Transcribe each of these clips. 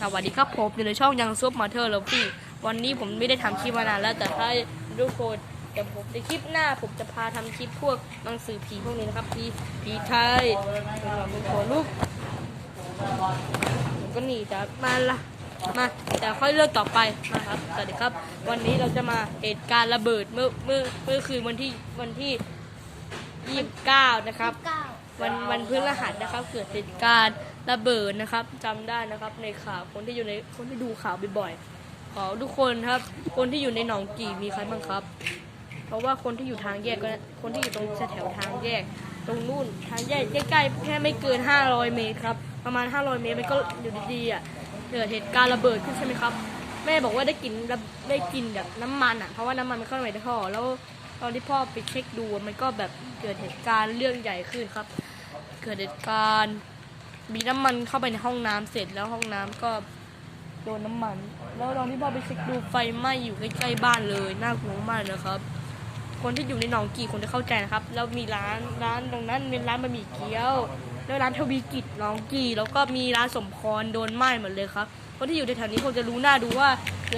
สวัสดีครับผมอยู่ในช่องยังซุปมาเธอร์แล้วพี่วันนี้ผมไม่ได้ทำคลิปมานานแล้วแต่ถ้าทุกคนเดี๋ยวผมในคลิปหน้าผมจะพาทำคลิปพวกหนังสือผีพวกนี้นะครับผีผีไทยเป็นหัวลูกผมก็หนีจากมาละมาแต่ค่อยเลือกต่อไปมาครับสวัสดีครับ วันนี้เราจะมาเหตุการณ์ระเบิดเมื่อเมื่อเมื่อคืนวันที่วันที่ยี่สิบเก้านะครับ วันวันพฤหัสนะครับ เกิดเหตุการณ์ระเบิดนะครับจำได้นะครับ ในข่าวคนที่อยู่ในคนที่ดูข่าวบ่อยๆขอทุกคนครับ คนที่อยู่ในหนองกี่มีใครบ้างครับ เพราะว่าคนที่อยู่ทางแยกก็คนที่อยู่ตรงแถวทางแยก ตรงนู่นทางแยกใกล้ๆแค่ไม่เกิน 500 เมตรครับประมาณ 500 เมตรมันก็อยู่ดีๆอะเกิดเหตุการณ์ระเบิดขึ้นใช่ไหมครับแม่บอกว่าได้กลินได้กลินแบบน้ำมันอะเพราะว่าน้ำมันมันเข้าไปในท่อแล้วตอนที่พ่อไปเช็คดูมันก็แบบเกิดเหตุการณ์เรื่องใหญ่ขึ้นครับ เกิดเหตุการณ์ มีน้ำมันเข้าไปในห้องน้ำเสร็จแล้วห้องน้ำก็โดนน้ำมัน แล้วตอนที่พ่อไปเช็คดูไฟไหม้อยู่ใกล้ๆบ้านเลยน่ากลัวมากนะครับ คนที่อยู่ในหนองกี่คนจะเข้าใจนะครับ แล้วมีร้านร้านตรงนั้นเป็นร้านบะหมี่เกี๊ยว แล้วร้านทวีกิจหนองกี่แล้วก็มีร้านสมพรโดนไหม้หมดเลยครับคนที่อยู่แถวนี้คงจะรู้หน้าดูว่า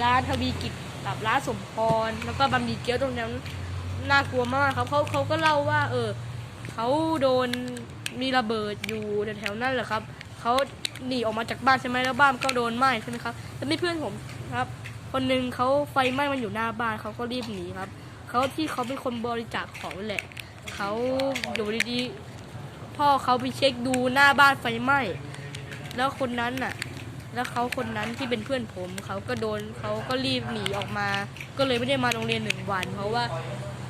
ร้านทวีกิจกับร้านสมพรแล้วก็บะหมี่เกี๊ยวตรงนั้นน่ากลัวมากครับเขาเขาก็เล่าว่า เออเขาโดน มีระเบิดอยู่แถวๆนั้นแหละครับเขาหนีออกมาจากบ้านใช่ไหมแล้วบ้านก็โดนไหม้ใช่ไหมครับแล้วมีเพื่อนผมครับ คนหนึ่งเขาไฟไหม้มันอยู่หน้าบ้านเขาก็รีบหนีครับเขาที่เขาเป็นคนบริจาคของแหละเขาอยู่ดีๆพ่อเขาไปเช็คดูหน้าบ้านไฟไหม้แล้วคนนั้นน่ะ แล้วเขาคนนั้นที่เป็นเพื่อนผมเขาก็โดนเขาก็รีบหนีออกมา ก็เลยไม่ได้มาโรงเรียนหนึ่งวัน เพราะว่า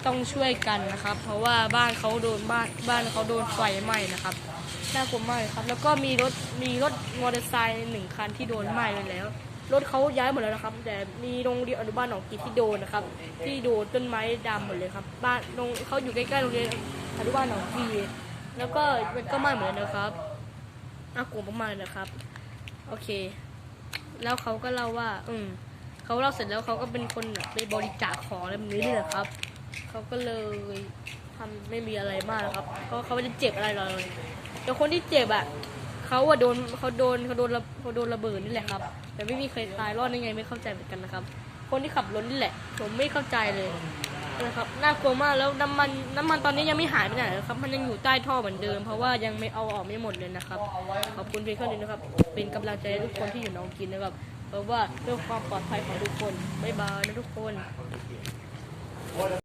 ต้องช่วยกันนะครับ เพราะว่าบ้านเขาโดนบ้านบ้านเขาโดนไฟไหม้นะครับน่ากลัวมากครับ แล้วก็มีรถมีรถมอเตอร์ไซค์หนึ่งคันที่โดนไหม้ไปแล้ว รถเขาย้ายหมดแล้วนะครับ แต่มีโรงเรียนอนุบาลหนองกีที่โดนนะครับ ที่โดนต้นไม้ดำหมดเลยครับ บ้านโรงเขาอยู่ใกล้ๆโรงเรียนอนุบาลหนองกีแล้วก็มันก็ไหม้หมดเลยนะครับน่ากลัวมากๆนะครับ โอเค แล้วเขาก็เล่าว่า อืมเขาเล่าเสร็จแล้วเขาก็เป็นคนแบบไปบริจาคของอะไรแบบนี้นี่แหละครับ เขาก็เลยทำไม่มีอะไรมากนะครับเพราะเขาไม่ได้เจ็บอะไรเลยแต่คนที่เจ็บอะเขาอะโดนเขาโดนเขาโดนระเขาโดนระเบิดนี่แหละครับ แต่ไม่มีใครตายรอดได้ไงไม่เข้าใจเหมือนกันนะครับ คนที่ขับรถนี่แหละ ผมไม่เข้าใจเลยนะครับน่ากลัวมากแล้วน้ำมันน้ำมันตอนนี้ยังไม่หายไปไหนครับ มันยังอยู่ใต้ท่อเหมือนเดิม เพราะว่ายังไม่เอาออกไม่หมดเลยนะครับ ขอบคุณเพียงเท่านี้นะครับ เป็นกำลังใจให้ทุกคนที่อยู่น้องกินนะครับ เพราะว่าเรื่องความปลอดภัยของทุกคนบ๊ายบายนะทุกคน